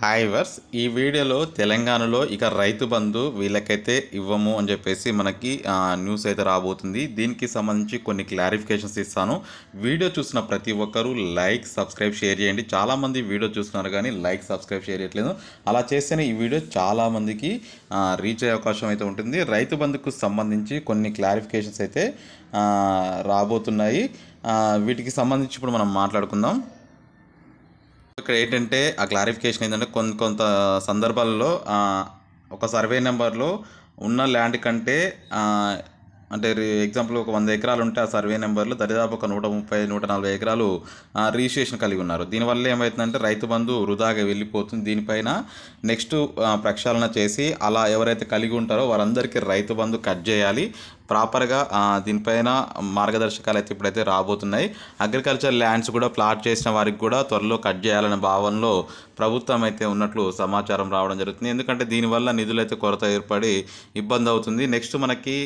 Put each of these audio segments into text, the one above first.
Hi verse ఈ వీడియోలో తెలంగాణలో ఇక రైతు బంధు వీళ్ళకైతే ఇవ్వము అని చెప్పేసి మనకి న్యూస్ అయితే రాబోతుంది. దీనికి సంబంధించి కొన్ని క్లారిఫికేషన్స్ ఇస్తాను. వీడియో చూసిన ప్రతి ఒక్కరూ లైక్ సబ్స్క్రైబ్ షేర్ చేయండి. చాలామంది వీడియో చూస్తున్నారు కానీ లైక్ సబ్స్క్రైబ్ షేర్ చేయట్లేదు. అలా చేస్తేనే ఈ వీడియో చాలామందికి రీచ్ అయ్యే అవకాశం అయితే ఉంటుంది. రైతు బంధుకు సంబంధించి కొన్ని క్లారిఫికేషన్స్ అయితే రాబోతున్నాయి. వీటికి సంబంధించి ఇప్పుడు మనం మాట్లాడుకుందాం. ఇక్కడ ఏంటంటే ఆ క్లారిఫికేషన్ ఏంటంటే కొంత కొంత సందర్భాల్లో ఒక సర్వే నెంబర్లో ఉన్న ల్యాండ్ కంటే అంటే ఎగ్జాంపుల్ ఒక వంద ఎకరాలు ఉంటే ఆ సర్వే నెంబర్లో దరిదాపు ఒక నూట ముప్పై నూట నలభై ఎకరాలు రిజిస్ట్రేషన్ కలిగి ఉన్నారు. దీనివల్ల ఏమవుతుందంటే రైతు బంధు వృధాగా వెళ్ళిపోతుంది. దీనిపైన నెక్స్ట్ ప్రక్షాళన చేసి అలా ఎవరైతే కలిగి ఉంటారో వారందరికీ రైతు బంధు కట్ చేయాలి. ప్రాపర్గా దీనిపైన మార్గదర్శకాలు అయితే ఇప్పుడైతే రాబోతున్నాయి. అగ్రికల్చర్ ల్యాండ్స్ కూడా ప్లాట్ చేసిన వారికి కూడా త్వరలో కట్ చేయాలనే భావనలో ప్రభుత్వం అయితే ఉన్నట్లు సమాచారం రావడం జరుగుతుంది. ఎందుకంటే దీనివల్ల నిధులు అయితే కొరత ఏర్పడి ఇబ్బంది అవుతుంది. నెక్స్ట్ మనకి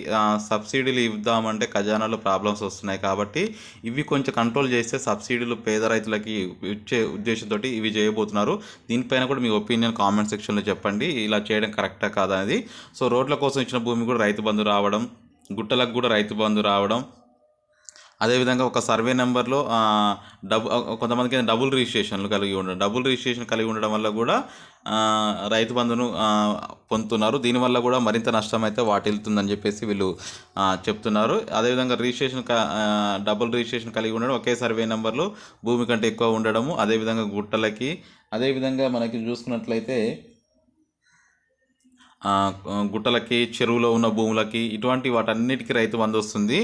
సబ్సిడీలు ఇద్దామంటే ఖజానాలో ప్రాబ్లమ్స్ వస్తున్నాయి కాబట్టి ఇవి కొంచెం కంట్రోల్ చేస్తే సబ్సిడీలు పేద రైతులకి ఇచ్చే ఉద్దేశంతో ఇవి చేయబోతున్నారు. దీనిపైన కూడా మీ ఒపీనియన్ కామెంట్ సెక్షన్లో చెప్పండి. ఇలా చేయడం కరెక్టా కాదా అనేది. సో రోడ్ల కోసం ఇచ్చిన భూమి కూడా రైతు బంధు రావడం గుట్టలకు కూడా రైతు బంధు రావడం. అదేవిధంగా ఒక సర్వే నెంబర్లో డబు కొంతమందికి డబుల్ రిజిస్ట్రేషన్లు కలిగి ఉండడం డబుల్ రిజిస్ట్రేషన్ కలిగి ఉండడం వల్ల కూడా రైతు బంధును పొందుతున్నారు. దీనివల్ల కూడా మరింత నష్టం అయితే వాటిల్తుందని చెప్పేసి వీళ్ళు చెప్తున్నారు. అదేవిధంగా రిజిస్ట్రేషన్ డబుల్ రిజిస్ట్రేషన్ కలిగి ఉండడం ఒకే సర్వే నెంబర్లో భూమి కంటే ఎక్కువ ఉండడము అదేవిధంగా గుట్టలకి అదేవిధంగా మనకి చూసుకున్నట్లయితే గుట్టలకి చెరువులో ఉన్న భూములకి ఇటువంటి వాటన్నిటికీ రైతు బంధు వస్తుంది.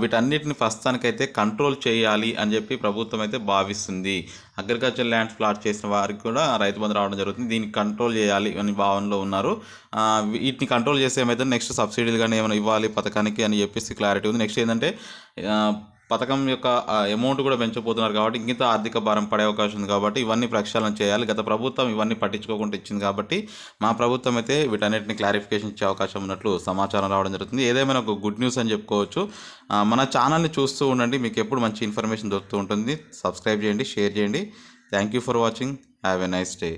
వీటన్నిటిని ప్రస్తుతానికైతే కంట్రోల్ చేయాలి అని చెప్పి ప్రభుత్వం అయితే భావిస్తుంది. అగ్రికల్చర్ ల్యాండ్స్ ప్లాట్ చేసిన వారికి కూడా రైతు బంధు రావడం జరుగుతుంది. దీన్ని కంట్రోల్ చేయాలి అని భావనలో ఉన్నారు. వీటిని కంట్రోల్ చేసే ఏమైతే నెక్స్ట్ సబ్సిడీలు కానీ ఏమైనా ఇవ్వాలి పథకానికి అని చెప్పేసి క్లారిటీ ఉంది. నెక్స్ట్ ఏంటంటే పథకం యొక్క అమౌంట్ కూడా పెంచబోతున్నారు కాబట్టి ఇంకింత ఆర్థిక భారం పడే అవకాశం ఉంది కాబట్టి ఇవన్నీ ప్రక్షాళన చేయాలి. గత ప్రభుత్వం ఇవన్నీ పట్టించుకోకుండా ఇచ్చింది కాబట్టి మా ప్రభుత్వం అయితే వీటన్నిటిని క్లారిఫికేషన్ ఇచ్చే అవకాశం ఉన్నట్లు సమాచారం రావడం జరుగుతుంది. ఏదేమైనా ఒక గుడ్ న్యూస్ అని చెప్పుకోవచ్చు. మన ఛానల్ని చూస్తూ ఉండండి. మీకు ఎప్పుడు మంచి ఇన్ఫర్మేషన్ దొరుకుతూ ఉంటుంది. సబ్స్క్రైబ్ చేయండి షేర్ చేయండి. Thank you for watching have a nice day